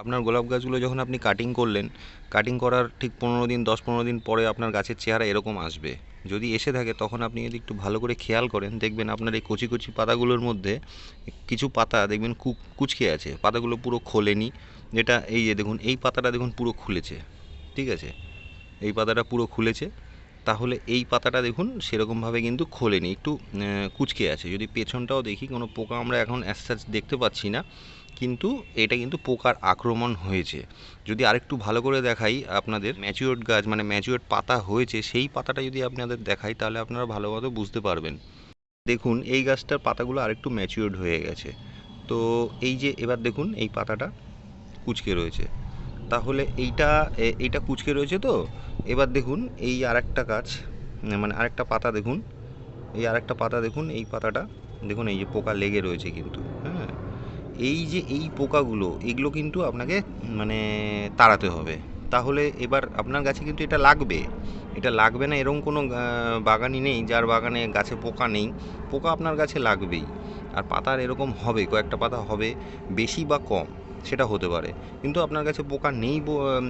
আপনার গোলাপ গাছগুলো যখন আপনি কাটিং করলেন কাটিং করার ঠিক পনেরো দিন, দশ পনেরো দিন পরে আপনার গাছের চেহারা এরকম আসবে। যদি এসে থাকে, তখন আপনি যদি একটু ভালো করে খেয়াল করেন, দেখবেন আপনার এই কচি কচি পাতাগুলোর মধ্যে কিছু পাতা দেখবেন কু, কুচকে আছে। পাতাগুলো পুরো খোলেনি। যেটা এই যে দেখুন, এই পাতাটা দেখুন পুরো খুলেছে। ঠিক আছে? এই পাতাটা পুরো খুলেছে। তাহলে এই পাতাটা দেখুন, সেরকমভাবে কিন্তু খোলেনি। একটু কুচকে আছে। যদি পেছনটাও দেখি, কোনো পোকা আমরা এখন অ্যাজ সাচ দেখতে পাচ্ছি না, কিন্তু এটা কিন্তু পোকার আক্রমণ হয়েছে। যদি আরেকটু ভালো করে দেখাই আপনাদের ম্যাচিওর্ড গাছ মানে ম্যাচিওর্ড পাতা হয়েছে, সেই পাতাটা যদি আপনাদের দেখাই, তাহলে আপনারা ভালোভাবে বুঝতে পারবেন। দেখুন, এই গাছটার পাতাগুলো আরেকটু ম্যাচিওর্ড হয়ে গেছে। তো এই যে, এবার দেখুন, এই পাতাটা কুচকে রয়েছে। তাহলে এইটা এইটা কুচকে রয়েছে তো? এবার দেখুন এই আরেকটা গাছ মানে আরেকটা পাতা দেখুন, এই আরেকটা পাতা দেখুন, এই পাতাটা, দেখুন এই যে পোকা লেগে রয়েছে কিন্তু হ্যাঁ এই যে এই পোকাগুলো, এগুলো কিন্তু আপনাকে মানে তাড়াতে হবে, তাহলে এবার আপনার গাছে কিন্তু এটা লাগবে এটা লাগবে না, এরকম কোনো বাগানই নেই, যার বাগানে গাছে পোকা নেই, পোকা আপনার গাছে লাগবেই, আর পাতার এরকম হবে, কয়েকটা পাতা হবে, বেশি বা কম সেটা হতে পারে। কিন্তু আপনার কাছে পোকা নেই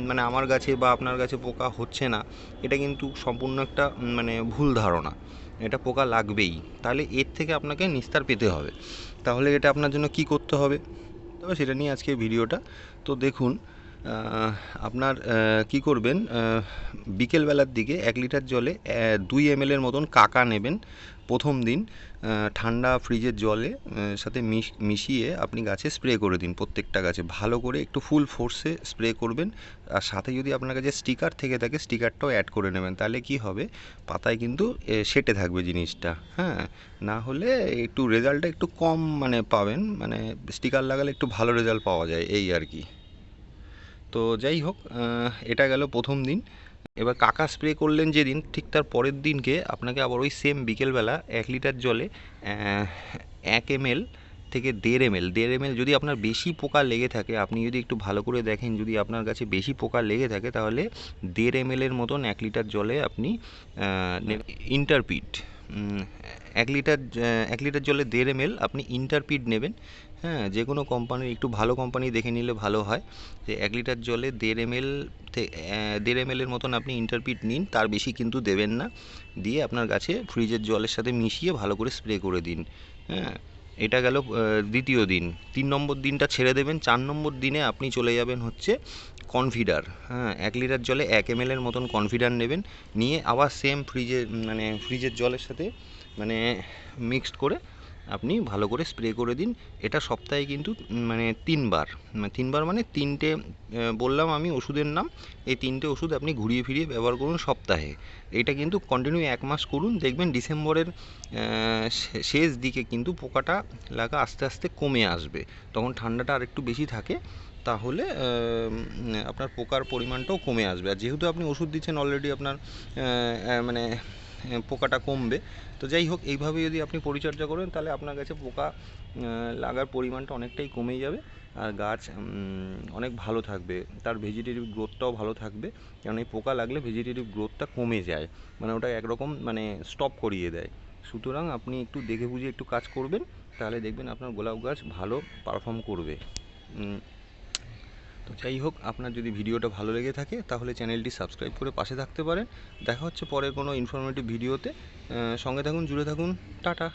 মানে আমার কাছে বা আপনার কাছে পোকা হচ্ছে না, এটা কিন্তু সম্পূর্ণ একটা মানে ভুল ধারণা। এটা পোকা লাগবেই। তাহলে এর থেকে আপনাকে নিস্তার পেতে হবে। তাহলে এটা আপনার জন্য কি করতে হবে? তবে সেটা নিয়ে আজকে ভিডিওটা। তো দেখুন আপনার কি করবেন বিকেলবেলার দিকে এক লিটার জলে দুই এম এর মতন কাকা নেবেন প্রথম দিন। ঠান্ডা ফ্রিজের জলে সাথে মিশ- মিশিয়ে আপনি গাছে স্প্রে করে দিন প্রত্যেকটা গাছে। ভালো করে একটু ফুল ফোর্সে স্প্রে করবেন। আর সাথে যদি আপনার কাছে স্টিকার থেকে থাকে স্টিকারটাও অ্যাড করে নেবেন। তাহলে কি হবে? পাতায় কিন্তু সেটে থাকবে জিনিসটা। হ্যাঁ? না হলে একটু রেজাল্টটা একটু কম মানে পাবেন। মানে স্টিকার লাগালে একটু ভালো রেজাল্ট পাওয়া যায়, এই আর কি। তো যাই হোক এটা গেল প্রথম দিন। এবার কাকা স্প্রে করলেন যেদিন, ঠিক তার পরের দিনকে আপনাকে আবার ওই সেম বিকেলবেলা এক লিটার জলে এক এম থেকে দেড় এম এল দেড় এম যদি আপনার বেশি পোকা লেগে থাকে, আপনি যদি একটু ভালো করে দেখেন যদি আপনার কাছে বেশি পোকা লেগে থাকে, তাহলে দেড় এম মতন এক লিটার জলে আপনি ইন্টারপিট এক লিটার এক লিটার জলে দেড় এম আপনি ইন্টারপিড নেবেন। হ্যাঁ যে কোনো কোম্পানির একটু ভালো কোম্পানি দেখে নিলে ভালো হয়। যে এক লিটার জলে দেড় এম এল দেড় এম এর মতন আপনি ইন্টারপিট নিন, তার বেশি কিন্তু দেবেন না। দিয়ে আপনার গাছে ফ্রিজের জলের সাথে মিশিয়ে ভালো করে স্প্রে করে দিন। হ্যাঁ এটা গেল দ্বিতীয় দিন। তিন নম্বর দিনটা ছেড়ে দেবেন। চার নম্বর দিনে আপনি চলে যাবেন হচ্ছে কনফিডার হ্যাঁ এক লিটার জলে এক এম এর মতন কনফিডার নেবেন, নিয়ে আবার সেম ফ্রিজে মানে ফ্রিজের জলের সাথে মানে মিক্সড করে আপনি ভালো করে স্প্রে করে দিন। এটা সপ্তাহে কিন্তু মানে তিনবার মানে তিনবার মানে তিনটে বললাম আমি ওষুধের নাম, এই তিনটে ওষুধ আপনি ঘুরিয়ে ফিরিয়ে ব্যবহার করুন সপ্তাহে। এটা কিন্তু কন্টিনিউ এক মাস করুন, দেখবেন ডিসেম্বরের শেষ দিকে কিন্তু পোকাটা লাগা আস্তে আস্তে কমে আসবে। তখন ঠান্ডাটা আর একটু বেশি থাকে তাহলে আপনার পোকার পরিমাণটাও কমে আসবে। আর যেহেতু আপনি ওষুধ দিচ্ছেন অলরেডি আপনার মানে পোকাটা কমবে, তো যাই হোক, এইভাবে যদি আপনি পরিচর্যা করেন, তাহলে আপনার কাছে পোকা লাগার পরিমাণটা অনেকটাই কমে যাবে। আর গাছ অনেক ভালো থাকবে। তার ভেজিটেটিভ গ্রোথটাও ভালো থাকবে। কারণ এই পোকা লাগলে ভেজিটেটিভ গ্রোথটা কমে যায়। মানে ওটা একরকম মানে স্টপ করিয়ে দেয়। সুতরাং আপনি একটু দেখে বুঝে একটু কাজ করবেন, তাহলে দেখবেন আপনার গোলাপ গাছ ভালো পারফর্ম করবে। তো যাই হোক, আপনার যদি ভিডিওটা ভালো লেগে থাকে, তাহলে চ্যানেলটি সাবস্ক্রাইব করে পাশে থাকতে পারেন। দেখা হচ্ছে পরে কোনো ইনফরমেটিভ ভিডিওতে। সঙ্গে থাকুন, জুড়ে থাকুন। টাটা।